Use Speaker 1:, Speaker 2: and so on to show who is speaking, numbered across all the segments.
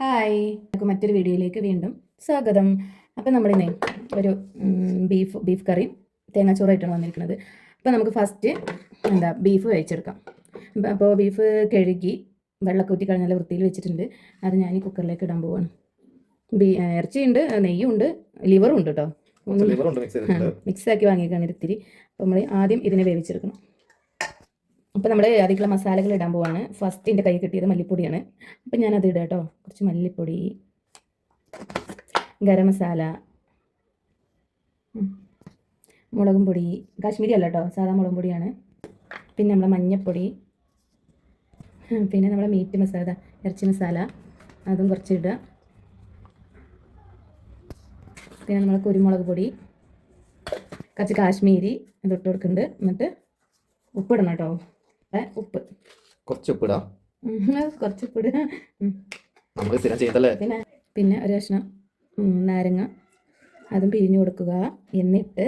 Speaker 1: Hi. നമുക്ക് മറ്റൊരു വീഡിയോയിലേക്ക് വീണ്ടും സ്വാഗതം. അപ്പം നമ്മളിന്നേ ഒരു ബീഫ് ബീഫ് കറി തേങ്ങാച്ചോറായിട്ടാണ് വന്നിരിക്കുന്നത്. അപ്പോൾ നമുക്ക് ഫസ്റ്റ് എന്താ ബീഫ് കഴിച്ചെടുക്കാം അപ്പോൾ ബീഫ് കഴുകി വെള്ളമൊക്കെ ഊറ്റി കഴിഞ്ഞാൽ വൃത്തിയിൽ വെച്ചിട്ടുണ്ട്. അത് ഞാൻ ഈ കുക്കറിലേക്ക് ഇടാൻ പോവാണ്. ബീ ഇറച്ചിയുണ്ട് നെയ്യുണ്ട് ലിവറും ഉണ്ട് കേട്ടോ
Speaker 2: മിക്സാക്കി ഉണ്ട്
Speaker 1: വാങ്ങിയേക്കാണ് ഇത്തിരി. അപ്പോൾ നമ്മൾ ആദ്യം ഇതിനെ വേവിച്ചെടുക്കണം. അപ്പോൾ നമ്മൾ അതിലേക്കുള്ള മസാലകൾ ഇടാൻ പോവാണ്. ഫസ്റ്റ് എന്റെ കൈ കിട്ടിയത് മല്ലിപ്പൊടിയാണ്. അപ്പം ഞാനത് ഇടാം കേട്ടോ കുറച്ച് മല്ലിപ്പൊടി ഗരം മസാല മുളകും പൊടി കാശ്മീരി അല്ല കേട്ടോ സാധാ മുളകും പൊടിയാണ്. പിന്നെ നമ്മളെ മഞ്ഞൾപ്പൊടി പിന്നെ നമ്മളെ മീറ്റ് മസാല ഇറച്ചി മസാല അതും കുറച്ച് ഇടുക. പിന്നെ നമ്മളെ കുരുമുളക് പൊടി കുറച്ച് കാശ്മീരി ഇട്ട് കൊടുക്കുന്നുണ്ട്. എന്നിട്ട് ഉപ്പിടണം കേട്ടോ ഉപ്പ്.
Speaker 2: കുറച്ച് ഉപ്പിടാം.
Speaker 1: കുറച്ച് ഉപ്പിടുക.
Speaker 2: നമ്മൾ സ്ഥിരം ചെയ്തല്ലേ
Speaker 1: പിന്നെ പിന്നെ ഒരു കഷ്ണം നാരങ്ങ. അതും പിഴിഞ്ഞു കൊടുക്കുക. എന്നിട്ട്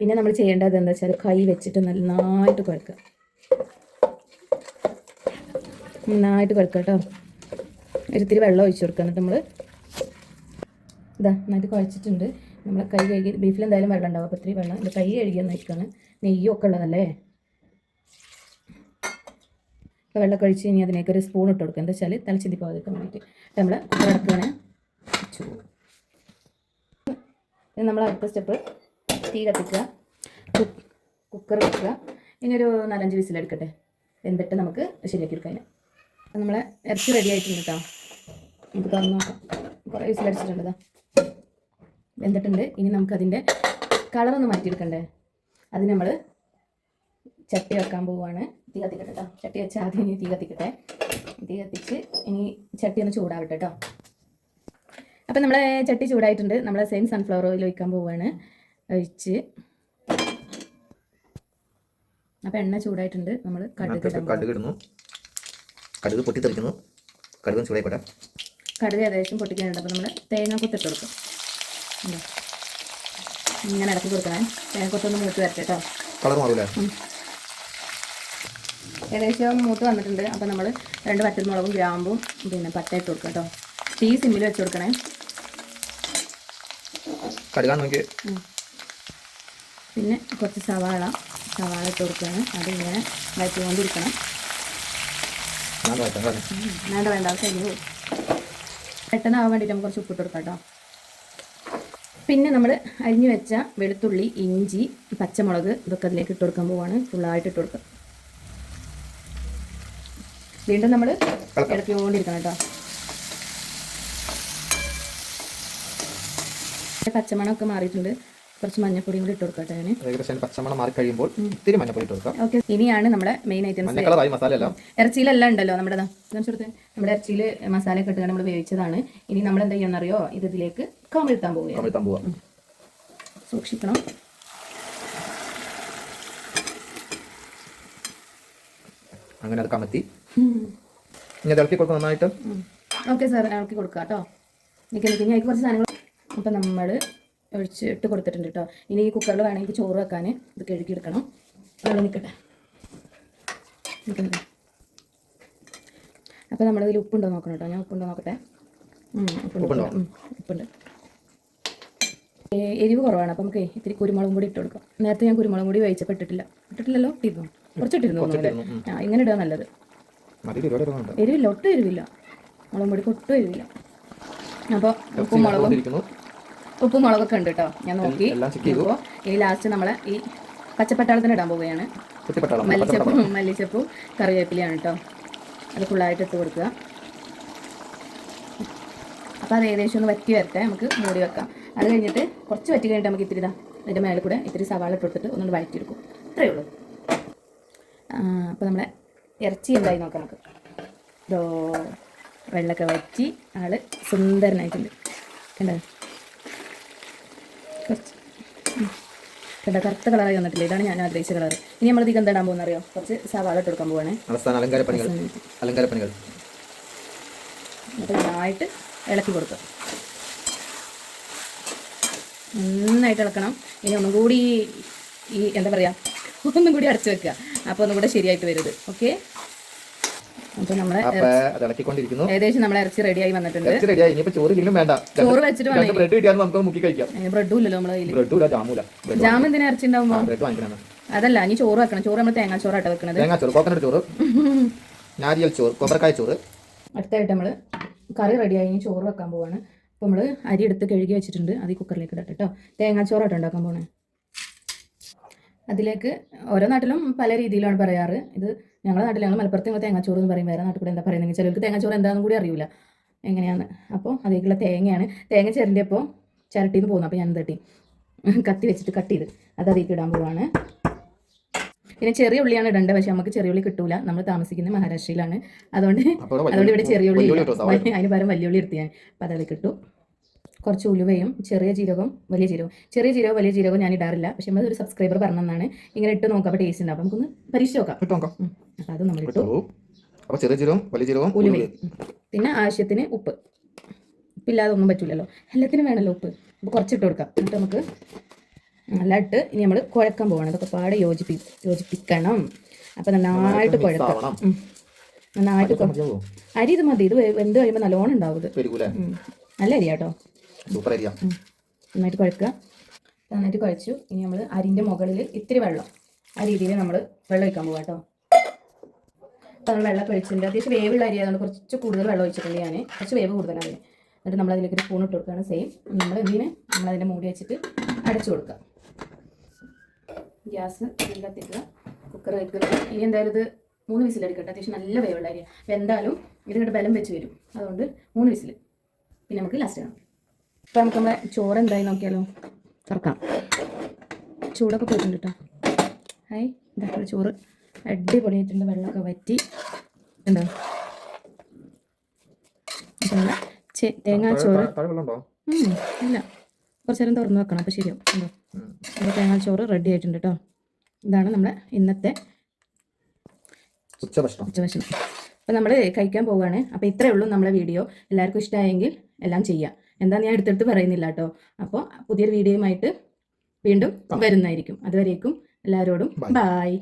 Speaker 1: പിന്നെ നമ്മൾ ചെയ്യേണ്ടത് എന്താ വെച്ചാൽ കൈ വെച്ചിട്ട് നന്നായിട്ട് കുഴക്കുക. നന്നായിട്ട് കുഴക്കുക കേട്ടോ ഒരിത്തിരി വെള്ളം ഒഴിച്ചു കൊടുക്കുക. എന്നിട്ട് നമ്മൾ ഇതാ നന്നായിട്ട് കുഴച്ചിട്ടുണ്ട്. നമ്മൾ കൈ കഴുകി ബീഫിൽ എന്തായാലും വെള്ളം ഉണ്ടാവും അപ്പോൾ ഇത്തിരി വെള്ളം എന്റെ കൈ കഴുകിയെന്ന് വെക്കാണ് നെയ്യൊക്കെ ഉള്ളതല്ലേ? അപ്പോൾ വെള്ളം കഴിച്ച് കഴിഞ്ഞാൽ അതിനേക്ക് ഒരു സ്പൂൺ ഇട്ട് കൊടുക്കുക. എന്താ വെച്ചാൽ തലച്ചിന്തി പോകാതിരിക്കാൻ വേണ്ടിയിട്ട് നമ്മൾ കുക്കർ അടക്കുകയാണ് ഇനി നമ്മൾ അടുത്ത സ്റ്റെപ്പ് തീ കത്തിക്കുക കുക്കർ വെക്കുക. ഇനി ഒരു നാലഞ്ച് വിസിലെടുക്കട്ടെ എന്നിട്ട് നമുക്ക് ശരിയാക്കി എടുക്കാം അതിന്. നമ്മളെ ഇറച്ചി റെഡി ആയിട്ടുണ്ട് കേട്ടോ നമുക്ക് തുറന്ന് നോക്കാം. കുറേ വിസിലടിച്ചിട്ടുണ്ട് ഇതാ വെന്തിട്ടുണ്ട് ഇനി നമുക്കതിന്റെ കളറൊന്ന് മാറ്റിയെടുക്കണ്ടേ? അതിന് നമ്മൾ ചട്ടി വെക്കാൻ പോവുകയാണ് തീ കത്തിക്കട്ടെ കേട്ടോ ചട്ടി വെച്ച് ആദ്യം ഇനി തീ കത്തിക്കട്ടെ. തീ കത്തിച്ച് ഇനി ചട്ടി ഒന്ന് ചൂടാവട്ടെ കേട്ടോ അപ്പം നമ്മളെ ചട്ടി ചൂടായിട്ടുണ്ട്. നമ്മളെ സെയിം സൺഫ്ലവർ ഓയിൽ ഒഴിക്കാൻ പോവുകയാണ് ഒഴിച്ച് അപ്പം എണ്ണ ചൂടായിട്ടുണ്ട്. നമ്മൾ കടുക്.
Speaker 2: കടുക് ഇടുന്നു കടുക് പൊട്ടിത്തെറിക്കുന്നു. കടുക് ചൂടായിക്കോട്ടെ.
Speaker 1: കടുക് ഏകദേശം പൊട്ടിക്കാനുണ്ട്. അപ്പോൾ നമ്മൾ തേങ്ങ കൊത്തിട്ട് കൊടുക്കും. ഇങ്ങനെ ഇടയ്ക്ക് കൊടുക്കണേ. തേങ്ങ കൊത്തൊന്ന് മൂത്ത് വരട്ടെ കേട്ടോ
Speaker 2: കളർ മാറൂലേ?
Speaker 1: ഏകദേശം മൂത്ത് വന്നിട്ടുണ്ട്. അപ്പോൾ നമ്മൾ രണ്ട് വറ്റൽമുളകും ഗ്രാമ്പും പിന്നെ പട്ട ഇട്ട് കേട്ടോ. തീ സിമ്മിൽ വെച്ച് കൊടുക്കണേ.
Speaker 2: കടുകാൻ നോക്കി
Speaker 1: പിന്നെ കുറച്ച് സവാള സവാള ഇട്ട് കൊടുക്കുകയാണ്. അതിങ്ങനെ വഴറ്റിക്കൊണ്ടിരിക്കണം. വേണ്ട വേണ്ട അത് കഴിഞ്ഞു പെട്ടെന്ന് ആവാൻ വേണ്ടിയിട്ട് നമുക്ക് കുറച്ച് ഉപ്പിട്ട് കൊടുക്കാം കേട്ടോ. പിന്നെ നമ്മൾ അരിഞ്ഞു വെച്ച വെളുത്തുള്ളി ഇഞ്ചി പച്ചമുളക് ഇതൊക്കെ അതിലേക്ക് ഇട്ട് കൊടുക്കാൻ പോവാണ്. ഫുള്ളായിട്ട് ഇട്ട് കൊടുക്കുക വീണ്ടും നമ്മൾ ഇളക്കിക്കൊണ്ടിരിക്കണം കേട്ടോ. പച്ചമണമൊക്കെ മാറിയിട്ടുണ്ട്. കുറച്ച് മഞ്ഞപ്പൊടിയും കൂടി ഇട്ട് കൊടുക്കട്ടെ ഞാൻ
Speaker 2: ഏകദേശം പച്ചമണം മാറി കഴിയുമ്പോൾ ഇത്തിരി മഞ്ഞപ്പൊടി ഇട്ട് കൊടുക്കാം.
Speaker 1: ഓക്കെ. ഇനിയാണ് നമ്മുടെ മെയിൻ ഐറ്റംസ് ഇറച്ചിയിലെല്ലാം ഉണ്ടല്ലോ നമ്മുടെ. നമ്മുടെ ഇറച്ചിയിൽ മസാല ഒക്കെ ഇട്ടുകൊണ്ട് നമ്മൾ വേവിച്ചതാണ്. ഇനി നമ്മൾ എന്താ ചെയ്യാന്നറിയോ ഇത് ഇതിലേക്ക് കമിഴ്ത്താൻ പോവുകയാണ്.
Speaker 2: കമിഴ്ത്താൻ പോവാം.
Speaker 1: സൂക്ഷിക്കണം.
Speaker 2: അങ്ങനെ അത് കമത്തി. ഇനി അത് ഇളക്കി കൊടുക്കും നന്നായിട്ട്.
Speaker 1: ഓക്കെ സാർ ഇളക്കി കൊടുക്കാം കേട്ടോ. നിൽക്കി നിൽക്കി ഞാൻ കുറച്ച് സാധനങ്ങൾ അപ്പം നമ്മൾ ഒഴിച്ച് ഇട്ട് കൊടുത്തിട്ടുണ്ട് കേട്ടോ. ഇനി ഈ കുക്കറിൽ വേണമെങ്കിൽ ചോറ് വെക്കാൻ ഇത് കഴുകിയെടുക്കണം അവിടെ നിൽക്കട്ടെ നിൽക്കുന്നുണ്ട് അപ്പോൾ നമ്മളിതിൽ ഉപ്പുണ്ടോ നോക്കണം കേട്ടോ. ഞാൻ ഉപ്പുണ്ടോ നോക്കട്ടെ. ഉപ്പുണ്ട് എരിവ് കുറവാണ്. അപ്പം നമുക്ക് ഇത്തിരി കുരുമുളകും കൂടി ഇട്ട് കൊടുക്കാം. നേരത്തെ ഞാൻ കുരുമുളകും കൂടി വേവിച്ചപ്പോൾ ഇട്ടിട്ടില്ല. ഇട്ടിട്ടില്ലല്ലോ? ഇട്ടിരുന്നു? കുറച്ചിട്ടിരുന്നു? ആ ഇങ്ങനെ ഇടുക നല്ലത്. എരിവില്ല ഒട്ടും എരിവില്ല. മുളകും പൊടിക്ക് ഒട്ടും എരിവില്ല. അപ്പോൾ ഉപ്പും മുളകും ഉപ്പും മുളകൊക്കെ ഉണ്ട് കേട്ടോ. ഞാൻ നോക്കി. ഈ ലാസ്റ്റ് നമ്മളെ ഈ പച്ചപ്പട്ടാളത്തിന് ഇടാൻ പോവുകയാണ്. മല്ലിച്ചപ്പും മല്ലിച്ചപ്പും കറിവേപ്പിലയാണ് കേട്ടോ. അത് ഫുള്ളായിട്ട് ഇട്ട് കൊടുക്കുക. അപ്പോൾ അത് ഏകദേശം ഒന്ന് വറ്റി വരട്ടെ. നമുക്ക് മൂടി വെക്കാം. അത് കഴിഞ്ഞിട്ട് കുറച്ച് വറ്റി കഴിഞ്ഞിട്ട് നമുക്ക് ഇത്തിരി ഇതാ അതിന്റെ മേലെ കൂടെ ഇത്തിരി സവാള ഇട്ട് കൊടുത്തിട്ട് ഒന്നുകൂടി വഴറ്റിയെടുക്കും. അത്രയേ ഉള്ളൂ. അപ്പോൾ നമ്മളെ ഇറച്ചി എന്തായി നോക്കാം നമുക്ക്. ഇതോ വെള്ളമൊക്കെ വറ്റി ആൾ സുന്ദരനായിട്ടുണ്ട്. കണ്ടോ? കുറച്ച്. കണ്ട? കറുത്ത കളറായി വന്നിട്ടില്ല? ഇതാണ് ഞാൻ ആഗ്രഹിച്ച കളർ. ഇനി നമ്മൾ ഇതിൽ എന്താ പോകുന്ന അറിയോ? കുറച്ച് സവാള ഇട്ട് കൊടുക്കാൻ പോവാണേ.
Speaker 2: അവസാന അലങ്കാര പണികൾ. അലങ്കാര പണികൾ.
Speaker 1: നന്നായിട്ട് ഇളക്കി കൊടുക്കുക. നന്നായിട്ട് ഇളക്കണം. ഇനി ഒന്നും കൂടി ഈ എന്താ പറയുക ഒന്നും കൂടി അടച്ചു വെക്കുക. അപ്പോൾ ഒന്നും കൂടെ ശരിയായിട്ട് വരുത്. ഓക്കെ
Speaker 2: അപ്പൊ
Speaker 1: ഏകദേശം നമ്മളെ ഇറച്ചി റെഡിയായി വന്നിട്ടുണ്ട്.
Speaker 2: ചോറ്
Speaker 1: വെച്ചിട്ട്
Speaker 2: ബ്രെഡ്
Speaker 1: ഇല്ലല്ലോ നമ്മളെ ജാം എന്തിനാ ഇറച്ചി
Speaker 2: ഉണ്ടാവുമ്പോ?
Speaker 1: അതല്ല ഇനി ചോറ് വെക്കണം. ചോറ് നമ്മൾ തേങ്ങാ ചോറായിട്ട് വെക്കണത്.
Speaker 2: കോക്കനട്ട് ചോറ് നാരിയൽ ചോറ് കൊപ്പരക്കായ ചോറ്.
Speaker 1: അടുത്തായിട്ട് നമ്മൾ കറി റെഡിയായി ഇനി ചോറ് വെക്കാൻ പോവാണ്. അപ്പോൾ നമ്മൾ അരി എടുത്ത് കഴുകി വെച്ചിട്ടുണ്ട്. അത് ഈ കുക്കറിലേക്ക് ഇടട്ടെ കേട്ടോ ചോറായിട്ട് ഉണ്ടാക്കാൻ പോണേ. അതിലേക്ക് ഓരോ നാട്ടിലും പല രീതിയിലാണ് പറയാറ്. ഇത് ഞങ്ങളുടെ നാട്ടിൽ ഞങ്ങൾ മലപ്പുറത്ത് ഞങ്ങൾ തേങ്ങാച്ചോറ് എന്ന് പറയും. വേറെ നാട്ടിൽ കൂടെ എന്താ പറയുന്നത് ചിലർക്ക് തേങ്ങാച്ചോറ് എന്താണെന്ന് കൂടി അറിയില്ല എങ്ങനെയാണ്? അപ്പോൾ അതിലേക്കുള്ള തേങ്ങയാണ്. തേങ്ങ ചിരണ്ടിയപ്പോൾ ചിരട്ടിയിൽ നിന്ന് പോകുന്നു. അപ്പോൾ ഞാൻ തട്ടി കത്തി വെച്ചിട്ട് കട്ട് ചെയ്ത് അത് അതിലേക്ക് ഇടാൻ പോവാണ്. പിന്നെ ചെറിയ ഉള്ളിയാണ് ഇടേണ്ടത്. പക്ഷെ നമുക്ക് ചെറിയ ഉള്ളി കിട്ടൂല. നമ്മൾ താമസിക്കുന്നത് മഹാരാഷ്ട്രയിലാണ്. അതുകൊണ്ട്
Speaker 2: അപ്പോൾ
Speaker 1: അതുകൊണ്ട് ഇവിടെ ചെറിയ ഉള്ളി
Speaker 2: ഇട്ടോ.
Speaker 1: അതിന് പകരം വലിയ ഉള്ളി എടുത്തു ഞാൻ അപ്പം അതിലേക്ക് കിട്ടും കുറച്ച് ഉലുവയും ചെറിയ ജീരകവും വലിയ ജീരകവും. ചെറിയ ജീരകവും വലിയ ജീരകവും ഞാൻ ഇടാറില്ല. പക്ഷെ നമ്മൾ ഒരു സബ്സ്ക്രൈബർ പറഞ്ഞതാണ് ഇങ്ങനെ ഇട്ട് നോക്കാം. അപ്പോൾ ടേസ്റ്റ് ഉണ്ടാവും. അപ്പം നമുക്കൊന്ന് പരീക്ഷ നോക്കാം.
Speaker 2: ഇട്ടോ നോക്കാം.
Speaker 1: അപ്പം അത് നമ്മൾ ഇട്ടു.
Speaker 2: അപ്പൊ ചെറിയ ജീരകം വലിയ ജീരകം
Speaker 1: ഉലുവയും. പിന്നെ ആവശ്യത്തിന് ഉപ്പ്. ഉപ്പില്ലാതെ ഒന്നും പറ്റില്ലല്ലോ എല്ലാത്തിനും വേണമല്ലോ ഉപ്പ്. അപ്പോൾ കുറച്ചിട്ട് കൊടുക്കാം. എന്നിട്ട് നമുക്ക് നല്ല ഇട്ട് ഇനി നമ്മൾ കുഴക്കാൻ പോകണം അതൊക്കെ പാടെ യോജിപ്പി യോജിപ്പിക്കണം. അപ്പം നന്നായിട്ട് കുഴക്കാം. നന്നായിട്ട് അരി ഇത് മതി. ഇത് എന്ത് വെന്ത് കഴിയുമ്പോൾ നല്ലോണം ഉണ്ടാവും ഇത്. നല്ല അരിയാട്ടോ.
Speaker 2: സൂപ്പർ ഏരിയ
Speaker 1: ഉം. നന്നായിട്ട് കുഴക്കുക. നന്നായിട്ട് കുഴച്ചു. ഇനി നമ്മൾ അരിന്റെ മുകളിൽ ഇത്തിരി വെള്ളം. ആ രീതിയിൽ നമ്മൾ വെള്ളം ഒഴിക്കാൻ പോകാം കേട്ടോ നമ്മൾ വെള്ളം ഒഴിച്ചിട്ടുണ്ട്. അത്യാവശ്യം വേവുള്ള അരി ആയതുകൊണ്ട് കുറച്ച് കൂടുതൽ വെള്ളം ഒഴിച്ചിട്ടുണ്ട് ഞാൻ കുറച്ച് വേവ് കൂടുതലാണ് അതിന് എന്നിട്ട് നമ്മൾ അതിലേക്ക് ഒരു സ്പൂൺ ഇട്ട് കൊടുക്കുകയാണ് സെയിം നമ്മൾ ഇതിന് നമ്മൾ അതിന്റെ മൂടി വെച്ചിട്ട് അടച്ചു കൊടുക്കുക. ഗ്യാസ് കത്തിക്കുക കുക്കർ വെക്കുക. ഇനി എന്തായാലും ഇത് മൂന്ന് വിസിലടിക്കട്ടെ അത്യാവശ്യം നല്ല വേവുള്ള അരിയാണ് അപ്പോൾ എന്തായാലും ഇതിങ്ങോട്ട് ബലം വെച്ച് വരും. അതുകൊണ്ട് മൂന്ന് വിസിൽ പിന്നെ നമുക്ക് ലാസ്റ്റ് കാണാം. ഇപ്പം നമുക്ക് നമ്മുടെ ചോറ് എന്തായി നോക്കിയാലോ? തുറക്കാം. ചൂടൊക്കെ പോയിട്ടുണ്ട് കേട്ടോ ഹായ് ഇതാ ചോറ്. അടിപൊളിയായിട്ടുണ്ട് വെള്ളമൊക്കെ വറ്റി. ഉണ്ടോ? തേങ്ങാച്ചോറ് ഇല്ല. കുറച്ച് നേരം തുറന്നു വെക്കണം അപ്പോൾ ശരിയാവും. ഉണ്ടോ?
Speaker 2: ചോറ്
Speaker 1: നമ്മുടെ തേങ്ങാച്ചോറ് റെഡി ആയിട്ടുണ്ട് കേട്ടോ ഇതാണ് നമ്മുടെ ഇന്നത്തെ
Speaker 2: ഉച്ചഭക്ഷണം.
Speaker 1: ഉച്ചഭക്ഷണം. അപ്പോൾ നമ്മൾ കഴിക്കാൻ പോവുകയാണ്. അപ്പോൾ ഇത്രയേ ഉള്ളൂ നമ്മളെ വീഡിയോ. എല്ലാവർക്കും ഇഷ്ടമായെങ്കിൽ എല്ലാം ചെയ്യാം. എന്താണെന്ന് ഞാൻ എടുത്തെടുത്ത് പറയുന്നില്ല കേട്ടോ അപ്പോൾ പുതിയൊരു വീഡിയോയുമായിട്ട് വീണ്ടും വരുന്നതായിരിക്കും. അതുവരേക്കും എല്ലാവരോടും
Speaker 2: ബൈ
Speaker 1: ബായ്